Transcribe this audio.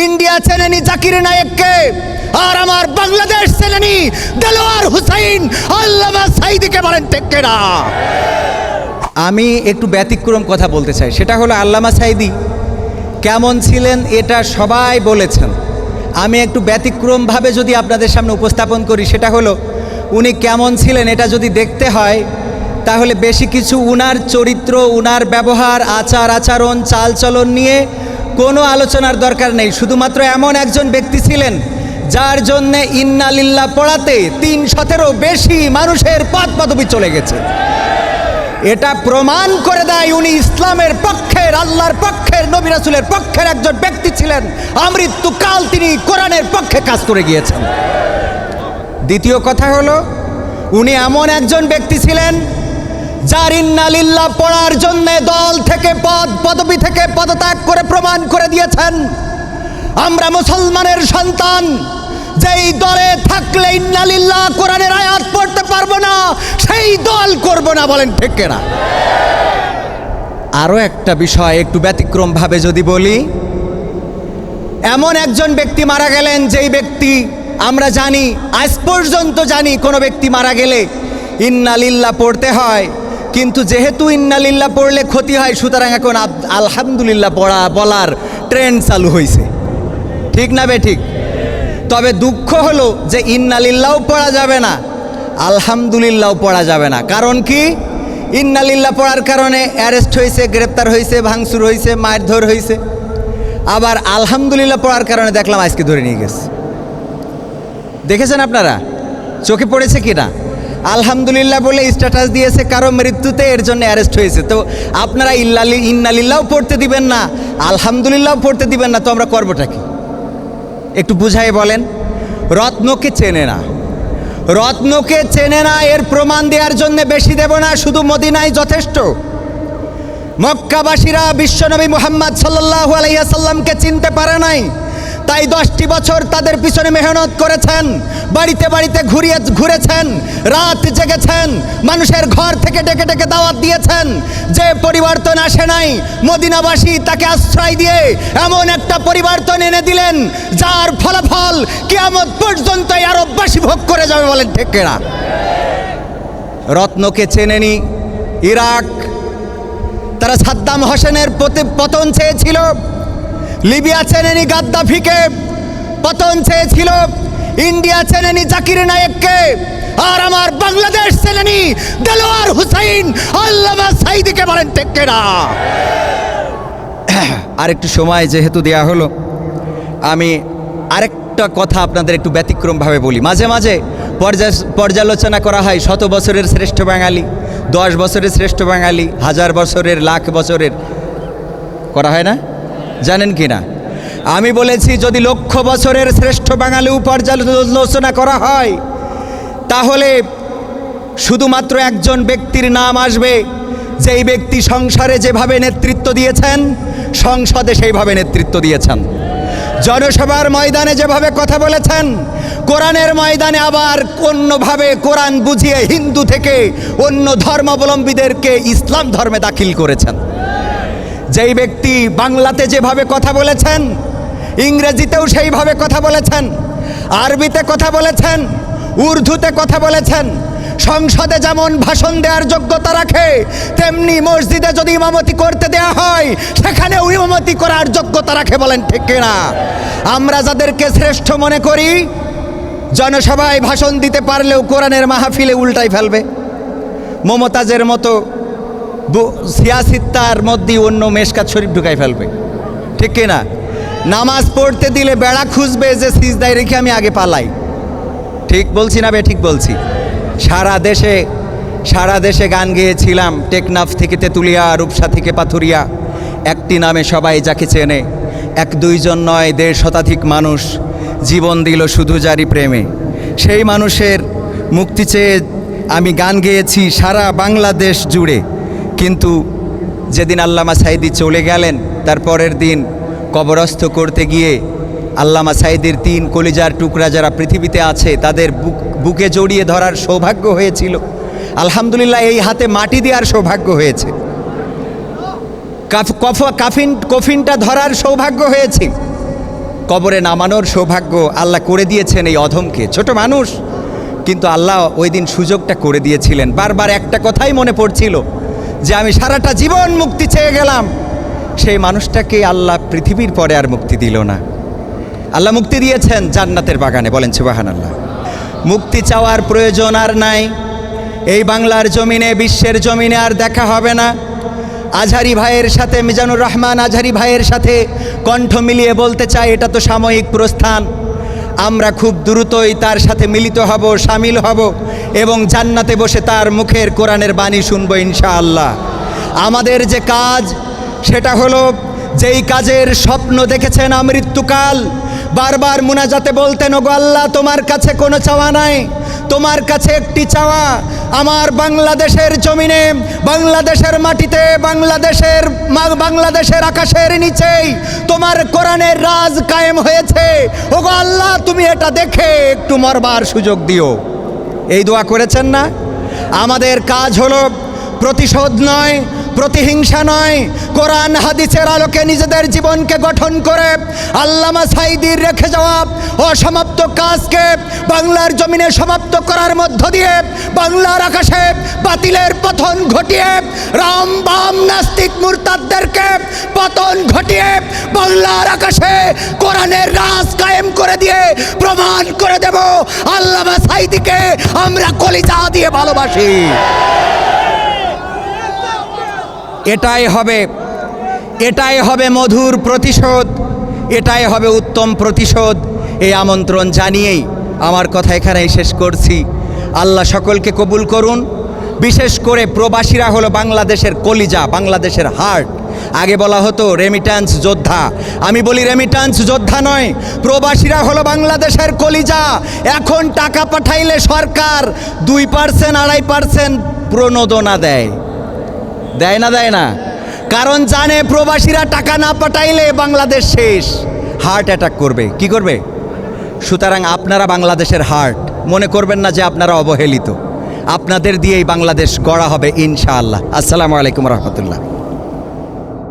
India চেনেনি Zakir নায়েককে, আর আমার বাংলাদেশ চেনেনি দেলোয়ার হুসাইন, আল্লামা সাইদিকে বলেন টেক্কে না আমি একটু ব্যতিক্রম কথা বলতে চাই, সেটা হলো আল্লামা সাইদি। কেমন ছিলেন এটা সবাই বলেছেন। আমি একটু ব্যতিক্রমভাবে যদি আপনাদের সামনে উপস্থাপন করি, সেটা হলো, উনি কেমন ছিলেন এটা যদি দেখতে হয়, তাহলে বেশি কিছু উনার চরিত্র, উনার ব্যবহার আচার আচরণ চালচলন নিয়ে কোনো আলোচনার দরকার নেই। শুধুমাত্র এমন একজন ব্যক্তি ছিলেন যার জন্যে ইন্নালিল্লা পড়াতে তিন শতেরও বেশি মানুষের পদ পদবি চলে গেছে। এটা প্রমাণ করে দেয় উনি ইসলামের পক্ষের, আল্লাহর পক্ষের, নবী রাসূলের পক্ষের একজন ব্যক্তি ছিলেন। আমৃত্যুকাল তিনি কোরআনের পক্ষে কাজ করে গিয়েছেন। দ্বিতীয় কথা হলো, উনি এমন একজন ব্যক্তি ছিলেন যার ইন্নালিল্লাহ পড়ার জন্য দল থেকে পদ, পদবি থেকে পদত্যাগ করে প্রমাণ করে দিয়েছেন। আমরা মুসলমানের সন্তান, যেই দলে থাকলে ইন্নালিল্লাহ কোরআনের আয়াত পড়তে পারব না, সেই দল করব না বলেন ঠিক না আরও একটা বিষয় একটু ব্যতিক্রমভাবে যদি বলি, এমন একজন ব্যক্তি মারা গেলেন যেই ব্যক্তি আমরা জানি, আজ পর্যন্ত জানি কোনো ব্যক্তি মারা গেলে ইন্নালিল্লা পড়তে হয়। কিন্তু যেহেতু ইন্নালিল্লা পড়লে ক্ষতি হয়, সুতরাং এখন আলহামদুলিল্লাহ পড়া, বলার ট্রেন্ড চালু হয়েছে ঠিক না বে ঠিক? তবে দুঃখ হলো যে ইন্নালিল্লাও পড়া যাবে না, আলহামদুলিল্লাহও পড়া যাবে না। কারণ কি? ইন্নালিল্লাহ পড়ার কারণে অ্যারেস্ট হয়েছে গ্রেপ্তার হয়েছে ভাঙচুর হয়েছে মারধর হয়েছে আবার আলহামদুলিল্লাহ পড়ার কারণে দেখলাম আজকে ধরে নিয়ে গেছে। দেখেছেন আপনারা? চোখে পড়েছে কি না? আলহামদুলিল্লাহ বলে স্ট্যাটাস দিয়েছে, কারও মৃত্যুতে এর জন্য অ্যারেস্ট হয়েছে। তো আপনারা ইল্লালি ইন্নালিল্লাও পড়তে দিবেন না আলহামদুলিল্লাহ পড়তে দিবেন না, তো আমরা করবোটা কি? একটু বুঝাই বলেন। রত্নকে চেনে না। রত্নকে চেনে না, এর প্রমাণ দেওয়ার জন্য বেশি দেব না, শুধু মদিনাই যথেষ্ট। মক্কাবাসীরা বিশ্বনবী মোহাম্মদ সাল্লাহ আলাইসাল্লামকে চিনতে পারে নাই। তাই দশটি বছর তাদের পিছনে মেহনত করেছেন। বাড়িতে বাড়িতে ঘুরিয়ে ঘুরেছেন, রাত জেগেছেন, মানুষের ঘর থেকে ডেকে ডেকে দাওয়াত দিয়েছেন। যে পরিবর্তন আসে নাই, মদিনাবাসী তাকে আশ্রয় দিয়ে এমন একটা পরিবর্তন এনে দিলেন, যার ফলাফল কিয়ামত পর্যন্ত আরববাসী ভোগ করে যাবে বলেন ঠেকেরা রত্নকে চেনেনি, ইরাক, তারা সাদ্দাম হোসেনের পতি- পতন চেয়েছিল। লিবিয়া চেনেনি গাদ্দাফিকে, পতন চেয়েছিল ইন্ডিয়া চেনেনি জাকির নায়েককে, আর আমার বাংলাদেশ চেনেনি দেলোয়ার হুসাইন, আল্লামা সাইদিকে বলেন টেক্কে না আর একটু সময় যেহেতু দেয়া হলো, আমি আরেকটা কথা আপনাদের একটু ব্যতিক্রমভাবে বলি। মাঝে মাঝে পর্যা- পর্যালোচনা করা হয় শত বছরের শ্রেষ্ঠ বাঙালি, দশ বছরের শ্রেষ্ঠ বাঙালি, হাজার বছরের, লাখ বছরের, করা হয় না? জানেন কি না আমি বলেছি, যদি লক্ষ বছরের শ্রেষ্ঠ বাঙালিও পর্যালোচনা করা হয়, তাহলে শুধুমাত্র একজন ব্যক্তির নাম আসবে, যেই ব্যক্তি সংসারে যেভাবে নেতৃত্ব দিয়েছেন, সংসদে সেইভাবে নেতৃত্ব দিয়েছেন। জনসভার ময়দানে যেভাবে কথা বলেছেন, কোরআনের ময়দানে আবার অন্যভাবে কোরআন বুঝিয়ে হিন্দু থেকে অন্য ধর্মাবলম্বীদেরকে ইসলাম ধর্মে দাখিল করেছেন। যেই ব্যক্তি বাংলাতে যেভাবে কথা বলেছেন, ইংরেজিতেও সেইভাবে কথা বলেছেন, আরবিতে কথা বলেছেন, উর্দুতে কথা বলেছেন, সংসদে যেমন ভাষণ দেওয়ার যোগ্যতা রাখে, তেমনি মসজিদে যদি ইমামতি করতে দেয়া হয়, সেখানেও ইমামতি করার যোগ্যতা রাখে বলেন ঠিক না আমরা যাদেরকে শ্রেষ্ঠ মনে করি, জনসভায় ভাষণ দিতে পারলেও কোরআনের মাহফিলে উল্টাই ফেলবে। মমতাজের মতো সিয়াসিত্তার মধ্যেই অন্য মেশকাত শরীফ ঢুকাই ফেলবে। ঠিক কিনা নামাজ পড়তে দিলে বেড়া খুঁজবে যে সিজদায় রেখে আমি আগে পালাই। ঠিক বলছি না বে, ঠিক বলছি। সারা দেশে সারা দেশে গান গেয়েছিলাম টেকনাফ থেকে তেঁতুলিয়া, রূপসা থেকে পাথুরিয়া। একটি নামে সবাই যাকে চেনে। এক দুইজন নয়, দেড় শতাধিক মানুষ জীবন দিল শুধু জারি প্রেমে। সেই মানুষের মুক্তি চেয়ে আমি গান গেয়েছি সারা বাংলাদেশ জুড়ে। কিন্তু যেদিন আল্লামা সাইদি চলে গেলেন, তার পরের দিন কবরস্থ করতে গিয়ে আল্লামা সাইদির তিন কলিজার টুকরা যারা পৃথিবীতে আছে, তাদের বুক, বুকে জড়িয়ে ধরার সৌভাগ্য হয়েছিল। আলহামদুলিল্লাহ, এই হাতে মাটি দেওয়ার সৌভাগ্য হয়েছে। কাফ, কফ, কাফিন, কফিনটা ধরার সৌভাগ্য হয়েছে। কবরে নামানোর সৌভাগ্য আল্লাহ করে দিয়েছেন এই অধমকে। ছোট মানুষ, কিন্তু আল্লাহ ওই দিন সুযোগটা করে দিয়েছিলেন। বারবার একটা কথাই মনে পড়ছিল যে আমি সারাটা জীবন মুক্তি চেয়ে গেলাম। সেই মানুষটাকে আল্লাহ পৃথিবীর পরে আর মুক্তি দিল না। আল্লাহ মুক্তি দিয়েছেন জান্নাতের বাগানে, বলেন সুবাহান আল্লাহ মুক্তি চাওয়ার প্রয়োজন আর নাই। এই বাংলার জমিনে, বিশ্বের জমিনে আর দেখা হবে না। আজহারি ভাইয়ের সাথে মিজানুর রহমান আজহারি ভাইয়ের সাথে কণ্ঠ মিলিয়ে বলতে চাই, এটা তো সাময়িক প্রস্থান। আমরা খুব দ্রুতই তার সাথে মিলিত হব, সামিল হব এবং জান্নাতে বসে তার মুখের কোরআনের বাণী শুনব ইনশাআল্লাহ। আমাদের যে কাজ, সেটা হলো যেই কাজের স্বপ্ন দেখেছেন আমৃত্যুকাল, বারবার মুনাজাতে বলতেন, ওগো আল্লাহ, তোমার কাছে কোনো চাওয়া নাই। তোমার কাছে একটি চাওয়া, আমার বাংলাদেশের জমিনে, বাংলাদেশের মাটিতে, বাংলাদেশের বাংলাদেশের আকাশের নিচেই তোমার কোরআনের রাজ কায়েম হয়েছে। ওগো আল্লাহ, তুমি এটা দেখে একটু মরবার সুযোগ দিও। এই দোয়া করেছেন না? আমাদের কাজ হলো প্রতিশোধ নয় প্রতিহিংসা নয়। কোরআন, হাদিসের আলোকে নিজেদের জীবনকে গঠন করে আল্লামা সাইদির রেখে যাওয়া অসমাপ্ত কাজকে বাংলার জমিনে সমাপ্ত করার মধ্য দিয়ে বাংলার আকাশে বাতিলের পতন ঘটিয়ে রাম বাম নাস্তিক মুরতাদদেরকে পতন ঘটিয়ে বাংলার আকাশে কোরআনের রাজ কায়েম করে দিয়ে প্রমাণ করে দেব। আল্লামা সাইদিকে আমরা কলিজা দিয়ে ভালোবাসি। এটাই হবে এটাই হবে মধুর প্রতিশোধ, এটাই হবে উত্তম প্রতিশোধ। এই আমন্ত্রণ জানিয়েই আমার কথা এখানেই শেষ করছি। আল্লাহ সকলকে কবুল করুন। বিশেষ করে প্রবাসীরা হলো বাংলাদেশের কলিজা, বাংলাদেশের হার্ট। আগে বলা হতো রেমিট্যান্স যোদ্ধা। আমি বলি রেমিট্যান্স যোদ্ধা নয়, প্রবাসীরা হলো বাংলাদেশের কলিজা। এখন টাকা পাঠাইলে সরকার দুই পার্সেন্ট আড়াই পার্সেন্ট প্রণোদনা দেয়। দেয় না দেয় না। কারণ জানে প্রবাসীরা টাকা না পাঠাইলে বাংলাদেশ শেষ। হার্ট অ্যাটাক করবে। কি করবে? সুতরাং আপনারা বাংলাদেশের হার্ট মনে করবেন না যে আপনারা অবহেলিত। আপনাদের দিয়েই বাংলাদেশ গড়া হবে ইনশাআল্লাহ। আসসালামু আলাইকুম রহমতুল্লাহ।